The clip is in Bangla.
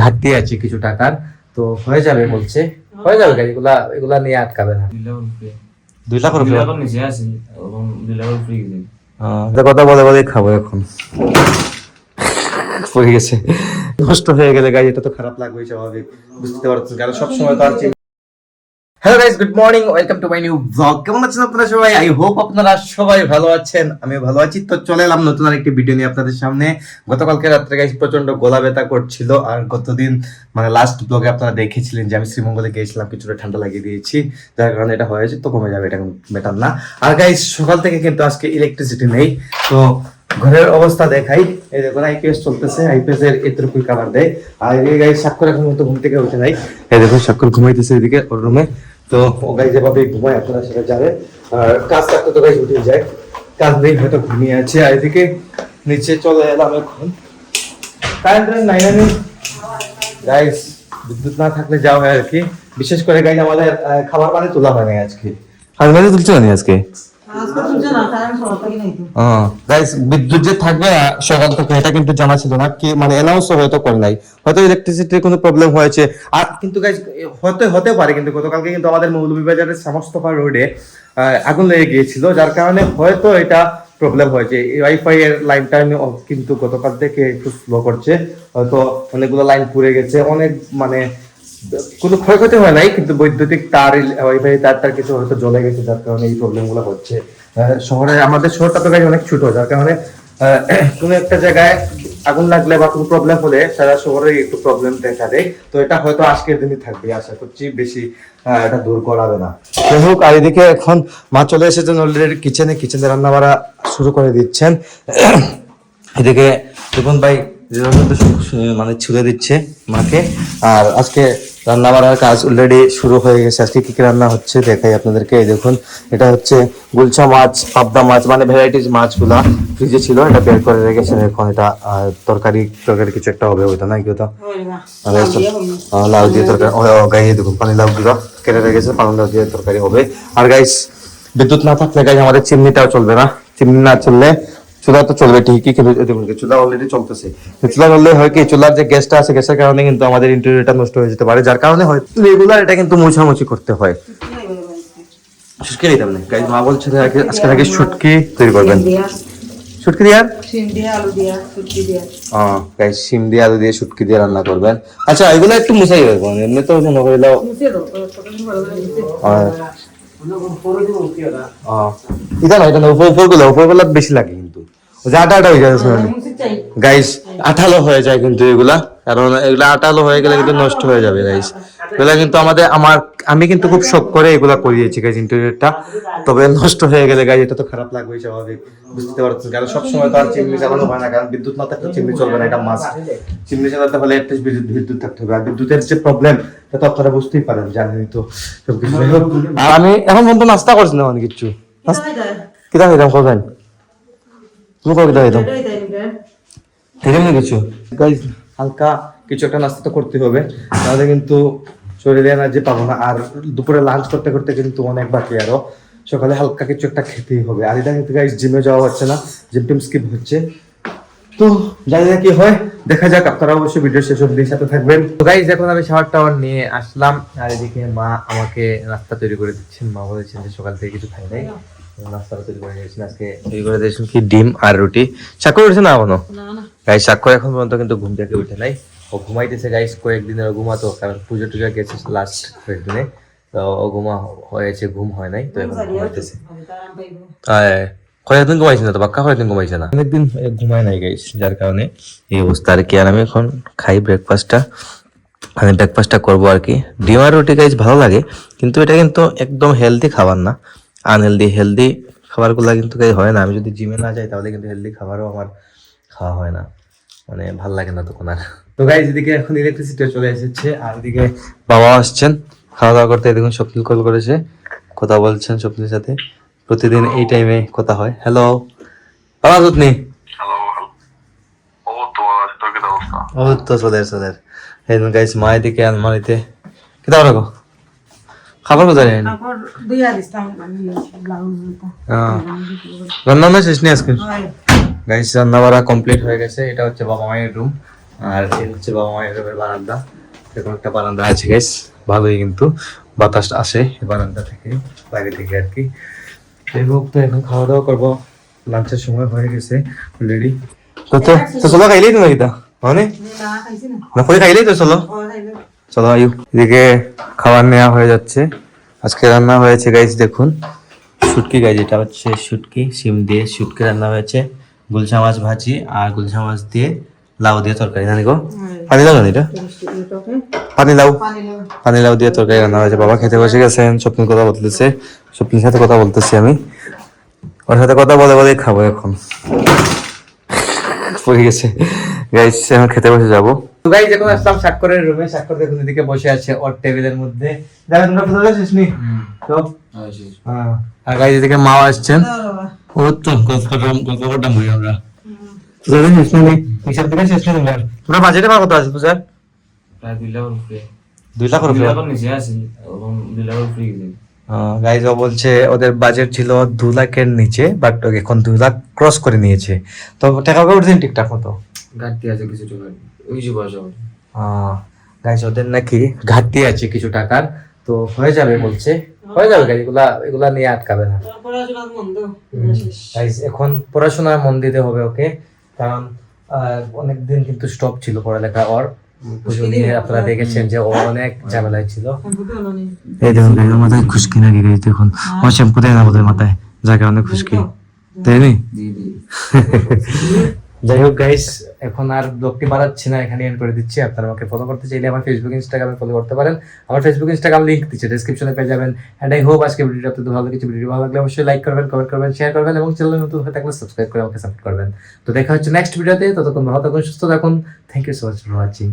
ঘাটতি আছে কিছু টাকার। তো হয়ে যাবে বলছে। হয়ে যাবে এগুলা এগুলা নিয়ে আটকাবে না। দুই লাখ রুপিয়া কথা বলে বলে খাব এখন। পড়ে গেছে। নষ্ট হয়ে গেলে গাড়ি এটা তো খারাপ লাগবেই স্বাভাবিক। বুঝতে পারছ কারণ সবসময় তো আর hello guys good morning welcome to my new blog কেমন আছেন আপনারা সবাই? আই হোপ আপনারা সবাই ভালো আছেন। আমি ভালো আছি। তো চলে এলাম নতুন আরেকটি ভিডিও নিয়ে আপনাদের সামনে। গতকালকে রাত্রে গাইস প্রচণ্ড গলা ব্যথা করছিল। আর গতদিন মানে লাস্ট ব্লগে আপনারা দেখেছিলেন যে আমি শ্রীমঙ্গলে গিয়েছিলাম, কিছুটা ঠান্ডা লাগিয়ে দিয়েছি। যার কারণে এটা হয়েছে, তো কমে যাবে, এটা বেটার না। আর গাইস সকাল থেকে কিন্তু আজকে ইলেকট্রিসিটি নেই। তো ঘরের অবস্থা দেখাই। এই দেখুন আইপিএস চলতেছে। আইপিএস এর এতটুকুই কাভার দেয়। আর এই গাই স্বাক্ষর এখন মতো ঘুম থেকে উঠে নাই। এই দেখুন স্বাক্ষর ঘুমাইতেছে এদিকে ওর রুমে তো ও গাই যেভাবে ঘুমায় আপনারা সেটা জানেন। আর কাজ থাকতে তো গাই উঠে যায়। কাজ নেই, হয়তো ঘুমিয়ে আছে। আর এদিকে নিচে চলে এলাম এখন। কারেন্ট নাই নাই গাইস বিদ্যুৎ না থাকলে যাও আর কি। বিশেষ করে গাইজ আমাদের খাবার পানি তোলা হয় না আজকে। খাবার তুলছো না আজকে? গাইস বিদ্যুৎ যে থাকবে সকাল থেকে, এটা কিন্তু জানা ছিল না, কি মানে অ্যানাউন্স হয়তো করে নাই। হয়তো ইলেকট্রিসিটির কোনো প্রবলেম হয়েছে। আর কিন্তু হতে পারে, কিন্তু গতকালকে কিন্তু আমাদের মৌলভীবাজারের রোডে আগুন লেগে গিয়েছিল, যার কারণে হয়তো এটা প্রবলেম হয়েছে। ওয়াইফাই এর লাইনটা কিন্তু গতকাল থেকে একটু স্লো করছে। হয়তো অনেকগুলো লাইন পুড়ে গেছে, অনেক মানে কোনো ক্ষয়ক্ষতি হয় নাই, কিন্তু বৈদ্যুতিক তার ওয়াইফাই তার তার কিছু হয়তো জ্বলে গেছে, যার কারণে এই প্রবলেমগুলো হচ্ছে। শহরে আমাদের শহরটা তো গাড়ি অনেক ছোট, যার কারণে কোনো একটা জায়গায় আগুন লাগলে বা কোনো প্রবলেম হলে সারা শহরে একটু প্রবলেম দেখা দেয়। তো এটা হয়তো আজকের দিনই থাকবে, আশা করছি বেশি এটা দূর করাবে না। যাই হোক, আর এদিকে এখন মা চলে এসেছেন অলরেডি কিচেনে কিচেনে রান্না বাড়া শুরু করে দিচ্ছেন। এদিকে দেখুন ভাই মানে ছুড়ে দিচ্ছে মাকে। আর আজকে রান্না বাড়ার কাজ অলরেডি শুরু হয়ে গেছে। আজকে কি কি রান্না হচ্ছে দেখাই আপনাদেরকে। এই দেখুন এটা হচ্ছে গুলছা মাছ পাবদা মাছ মানে ভ্যারাইটিস মাছগুলা ফ্রিজে ছিল এটা বের করে রেখেছেন এখন। এটা তরকারি তরকারি কিছু একটা হবে ওইটা না কি ওটা লাউ দিয়ে তরকারি ও ও, গাই এই দেখুন পানি লাউ গুলো কেটে রেখেছে পানি লাউ দিয়ে তরকারি হবে। আর গাইস বিদ্যুৎ না থাকলে গাইস আমাদের চিমনিটাও চলবে না। চিমনি না চললে চুলা তো চলবে ঠিকই কিন্তু দেখুন চুলা অলরেডি চলতেছে। চুলা চললে হয় কি চুলার যে গ্যাসটা আছে গ্যাসের কারণে কিন্তু আমাদের ইন্টারনেটটা নষ্ট হয়ে যেতে পারে যার কারণে হয় রেগুলার এটা কিন্তু মোছামুছি করতে হয়। শুটকি নিতাম না গাইস মা বলছে আজকে নাকি শুটকি তৈরি করবেন। শুটকি দিয়ে আর? দিয়ে আলু দিয়া সুটকি দিয়া গাইস শিম দিয়ে আলু দিয়ে শুটকি দিয়ে রান্না করবেন। আচ্ছা এগুলো একটু মুছাই হবে এমনি তো মনে এটা না। এটা না উপর উপরগুলো উপরগুলো বেশি লাগে। যে আটা আটা হয়ে যায় শুনুন গাইস আঠালো হয়ে যায় কিন্তু এগুলা। কারণ এগুলা আঠালো হয়ে গেলে কিন্তু নষ্ট হয়ে যাবে গাইস এগুলা কিন্তু আমাদের আমার আমি কিন্তু খুব শখ করে এগুলা করিয়েছি গাইস ইন্টেরিয়রটা তবে নষ্ট হয়ে গেলে গাইস এটা তো খারাপ লাগবেই স্বাভাবিক। বুঝতে পারছেন কারণ সবসময় তো আর চিমনি চালানো হয় না কারণ বিদ্যুৎ না থাকলে চিমনি চলবে না এটা মাস্ট চিমনি চালাতে হলে একটা বিদ্যুৎ বিদ্যুৎ থাকতে হবে। আর বিদ্যুতের যে প্রবলেম এটা তো আপনারা বুঝতেই পারেন জানেনই তো সবকিছু। আর আমি এখন পর্যন্ত নাস্তা করছি না অনেক কিছু কিতা হইতাম করবেন তুমি এরকম কিছু? গাইজ হালকা কিছু একটা নাস্তা তো করতে হবে। তাহলে কিন্তু শরীরে এনার্জি পাবো না। আর দুপুরে লাঞ্চ করতে করতে কিন্তু অনেক বাকি আরও। সকালে হালকা কিছু একটা খেতেই হবে। আর এটা কিন্তু গাইজ জিমে যাওয়া হচ্ছে না। জিম টিম স্কিপ হচ্ছে। তো জানি না কি হয়। দেখা যাক আপনারা অবশ্যই ভিডিও শেষ অব্দি সাথে থাকবেন। তো গাইজ এখন আমি শাওয়ার টাওয়ার নিয়ে আসলাম। আর এদিকে মা আমাকে নাস্তা তৈরি করে দিচ্ছেন মা বলেছেন যে সকাল থেকে কিছু খাই নাই। নাস্তাটা তৈরি করে দিয়েছেন আজকে তৈরি করে দিয়েছেন কি ডিম আর রুটি। উঠেছে না সাক্ষর এখন পর্যন্ত কিন্তু ঘুম থেকে উঠে নাই। ও ঘুমাইতেছে গাইস কয়েকদিনের ঘুমাতো কারণ পুজো টুজো গেছে লাস্ট কয়েকদিনে। তো ও ঘুমা হয়েছে ঘুম হয় নাই তো এখন ঘুমাইতেছে। কয়েকদিন ঘুমাইছে না তো পাক্কা কয়েকদিন ঘুমাইছে না? অনেকদিন ঘুমায় নাই গাইস যার কারণে এই অবস্থা। আর কি আর আমি এখন খাই ব্রেকফাস্টটা মানে ব্রেকফাস্টটা করব আর কি। ডিম আর রুটি গাইস ভালো লাগে কিন্তু এটা কিন্তু একদম হেলদি খাবার না। আনহেলদি হেলদি খাবারগুলো কিন্তু গাইস হয় না। আমি যদি জিমে না যাই তাহলে কিন্তু হেলদি খাবারও আমার খাওয়া হয় না। মানে ভালো লাগে না তখন আর। তো গাইজ এদিকে এখন ইলেকট্রিসিটি চলে এসেছে আর এদিকে বাবা আসছেন। খাওয়া দাওয়া করতে দেখুন স্বপ্নিল কল করেছে। কথা বলছেন স্বপ্নের সাথে। প্রতিদিন এই টাইমে কথা হয়। হ্যালো বাবা যত্নি হ্যালো ও তো সোদের এই গাইজ মা এদিকে আলমারিতে। কেটা রাখো। খাবার কোথায় ব্লাউজ রান্না না শেষ নেই আজকে? গাইস রান্না বাড়া কমপ্লিট হয়ে গেছে। এটা হচ্ছে বাবা মায়ের রুম আর এই হচ্ছে বাবা মায়ের রুমের বারান্দা। এরকম একটা বারান্দা আছে গাইস। ভালোই কিন্তু বাতাস আসে এই বারান্দা থেকে বাইরে থেকে আর কি। হোক তো এখন খাওয়া দাওয়া করব। লাঞ্চের সময় হয়ে গেছে অলরেডি তো তো চলো খাইলেই তো নাকি তা? মানে না খাইছি না। না পরে খাইলেই তো চলো। চলো আয়ু। এদিকে খাবার নেওয়া হয়ে যাচ্ছে। আজকে রান্না হয়েছে গাইজ দেখুন। শুটকি গাইজ এটা হচ্ছে শুটকি সিম দিয়ে শুটকি রান্না হয়েছে। গুলশা মাছ ভাজি আর গুলশা মাছ দিয়ে লাউ দিয়ে তরকারি। জানি গো? পানি লাউ এটা? পানি লাউ পানি লাউ দিয়ে তরকারি রান্না হয়েছে। বাবা খেতে বসে গেছেন স্বপ্নের কথা বলতেছে। স্বপ্নের সাথে কথা বলতেছি আমি। ওর সাথে কথা বলে বলেই খাব এখন। পড়ে গেছে। গাইস এখন খেতে বসে যাব। তো গাইস এখন আসলাম স্বাক্ষরের রুমে স্বাক্ষর দেখুন এদিকে বসে আছে ওর টেবিলের মধ্যে। দেখো তোমরা যাচ্ছিস নি তো? হ্যাঁ। আর এদিকে মাও আসছেন। ও তো আমরা। তোদের শেষ নেই হিসাব শেষ নেই তোমরা তোমরা বাজেটে পার কত আছে পূজার? প্রায় দুই লাখ উপরে দুই লাখ দুই রুপিয়া লাখের নিচে আছে এবং দুই লাখ উপরে গেছে। গাইজ ও বলছে ওদের বাজেট ছিল দু লাখের নিচে বাট এখন দু লাখ ক্রস করে নিয়েছে। তো টাকা উঠছেন ঠিকঠাক মতো। ঘাটতি আছে কিছু টাকা যে বয়স ওদের নাকি ঘাটতি আছে কিছু টাকার। তো হয়ে যাবে বলছে। হয়ে যাবে গাইজ এগুলা এগুলা নিয়ে আটকাবে না। পড়াশোনার গাইজ এখন পড়াশোনায় মন দিতে হবে ওকে কারণ অনেক দিন কিন্তু স্টপ ছিল পড়ালেখা ওর পুজো নিয়ে আপনারা দেখেছেন যে ও অনেক ঝামেলায় ছিল। নি এই দেখুন মাথায় খুশকি নাকি দেখুন শ্যাম্পু দেয় না বোধহয় মাথায় যার কারণে খুশকি। দিয়ে দিয়ে যাই হোক গাইস এখন আর ব্লগটি বাড়াচ্ছি না এখানে এন্ড করে দিচ্ছি। আপনারা আমাকে ফলো করতে চাইলে আমার ফেসবুক ইনস্টাগ্রামে ফলো করতে পারেন। আমার ফেসবুক ইনস্টাগ্রাম লিঙ্ক দিচ্ছে ডিসক্রিপশনে পেয়ে যাবেন। অ্যান্ড আই হোপ আজকে ভিডিওটা আপনাদের ভালো কিছু ভিডিও ভালো লাগলে অবশ্যই লাইক করবেন কমেন্ট করবেন শেয়ার করবেন এবং চ্যানেল নতুন হয়ে থাকলে সাবস্ক্রাইব করে আমাকে সাপোর্ট করবেন। তো দেখা হচ্ছে নেক্সট ভিডিওতে ততক্ষণ ভালো থাকুন, সুস্থ থাকুন। Thank you so much for watching